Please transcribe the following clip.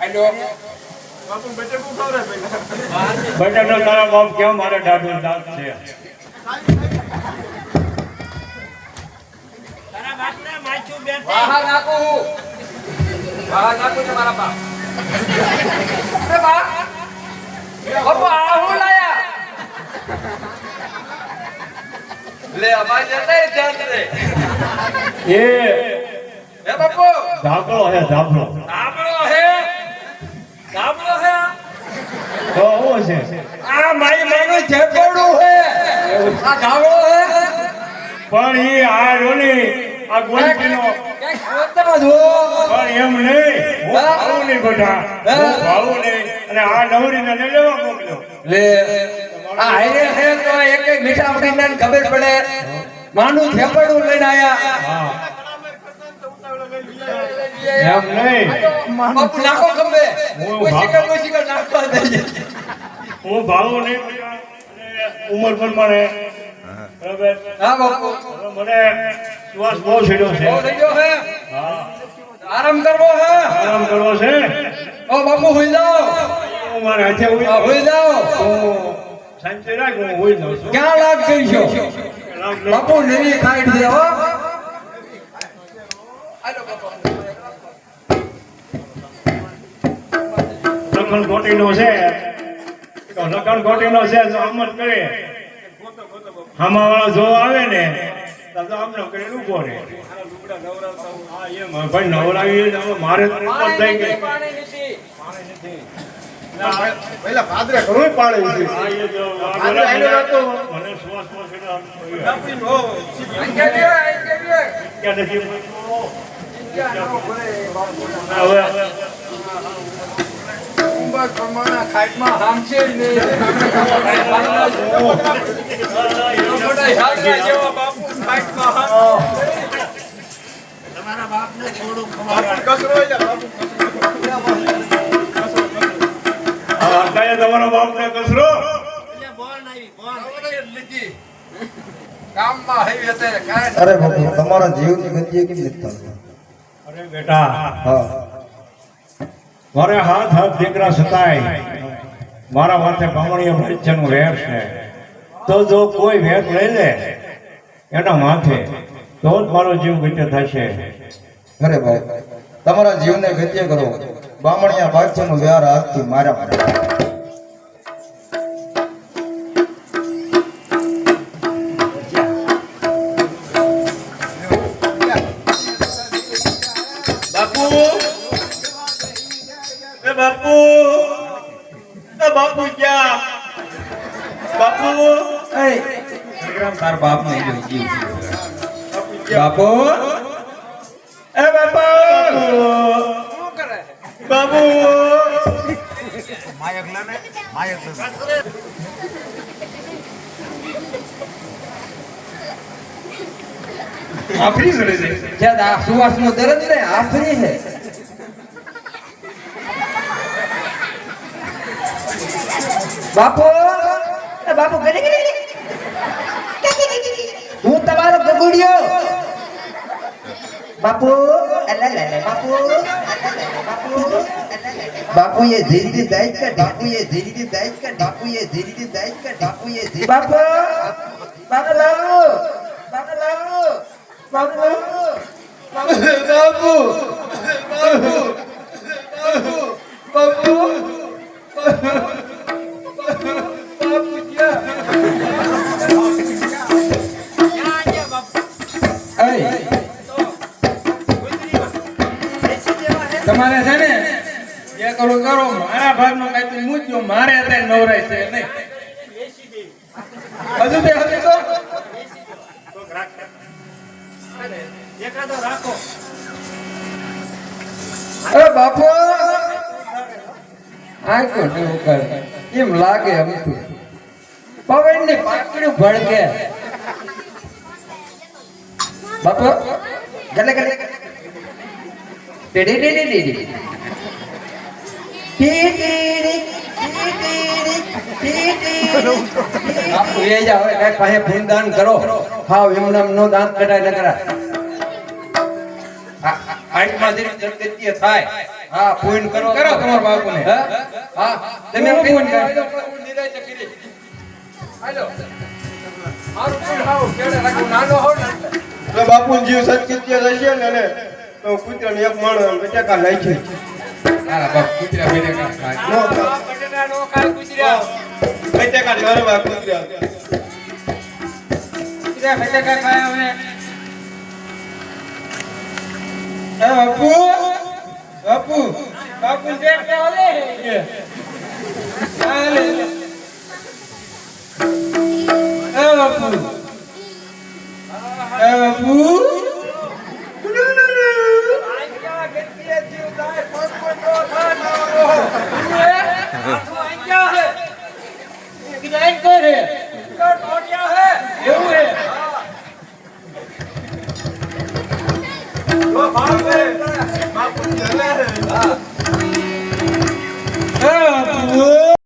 હાલો. બટાટો તારા બાપ કેમ મારે દાદુ દાંત છે? તારા બાપને માછું બેઠે વાહ નાખું હું. વાહ નાખું છે મારા બા. અરે બા બાપુ આ હું લાયા? લે અમાર જતા રે એ હે બાપુ. ધાબળો હે હે તો છે? આ મારી માનું આ પણ એ આ રોની આ ગોલકીનો પણ એમ નહીં હું? ભાવું નહીં બધા હું. ભાવું નહીં. અને આ નવરીને ને લેવા મોકલ્યો. લે. આ હાઈરે છે તો એક એક મીઠા પડીને ખબર પડે. માનું થેપડું લઈને આયા. એમ નહીં. બાપુ નાખો ગમે મુસીકર નાખવા દઈએ. હું ભાવું નહીં ઉંમર પ્રમાણે બરાબર? હા બાપુ. મને શ્વાસ બહુ છેડ્યો છે. બહુ થઈ ગયો હે. આરામ કરવો હે. આરામ કરવો છે? ઓ બાપુ હોઈ જાઓ. હું મારા હાથે હોઈ જાઓ. હું રાખ હું હોઈ જાઉં ક્યાં લાગ ગઈ છો. બાપુ નવી ખાઈ દે હો. લખન ખોટીનો છે. તો લખન ખોટીનો છે જો આમ જ કરે. હામા વાળો જો આવે ને તો તો આમ ન કરે ઊભો રહે. ભાઈ નવરાવી મારે થઈ ગઈ. પહેલા ભાદરે ઘણું પાડે છે. મને શ્વાસ નથી હવે. હવે ખાટમાં હામશે જ જેવા બાપુ. તમારા બાપુ અત્યારે કાંઈ અરે બાપુ તમારા જીવની ગતિએ કેમ નથી અરે બેટા હા. મારે હાથ હાથ દીકરા સતાય. મારા માથે બામણીય મરચાનું વેર છે. તો જો કોઈ વેર લઈ લે એના માથે, તો જ મારો જીવ ગત્ય થશે. અરે ભાઈ, તમારા જીવને ગત્ય કરો. બામણિયા બાદશાહનો વ્યવહાર આજથી મારા માટે એ બાપુ એ બાપુ ક્યાં બાપુ સંગ્રામ તાર બાપ ને જીવ બાપુ એ બાપુ બાપુ આફરી ચડે છે આ સુવાસ નો દર્દ ને આફરી છે બાપુ! બાપુ ઘરે ઘરે? હું તમારો ગગુડિયો. બાપુ! બાપુ બાપુ! એ ધીરી થી દાઈજ કે બાપુ એ ધીરી થી દાઈજ કે બાપુ એ ધીરી થી દાઈજ કે બાપુ એ ધીરી બાપુ! બાપુ લાવો! બાપુ લાવો! બાપુ બાપુ! તમારે છે ને, જે કરો કરો, મારા ભાગનો કઈ તું મૂકજો, મારે અત્યારે નવરાય છે નહીં. હજુ તે હજુ તો. રાખો અરે બાપુ, આ લાગે પવન ને પાકડું ભડકે. બાપુ ગલે ગલે ટેડી ટેડી ટેડી એ જાવ કઈ પાસે ભૂલ કરો. હાવ એમનામ નો દાન કઢાય ન કરાય આ- આ- હાઈટમાં જરી જગદીય થાય. હા પૂન કરો કરો તમારા બાપુને હા હા તમે હું પૂન પૂન કરો કરું. જો બાપુનો જીવ સત્કૃત્ય થશે ને તો કૂતરાને એક માણસ બટાકા નાખી હા બાપ કૂતરા બેઠે કામ ખાય નો. બટેટા નો ખાય કૂતરા. બટાકા ઘરમાં કૂતરા. કૂતરા બટેટા ખાય હવે. એ બાપુ બાપુ. બાપુ દેખતા ઓલે હાલે. એ. બાપુ. એ બાપુ.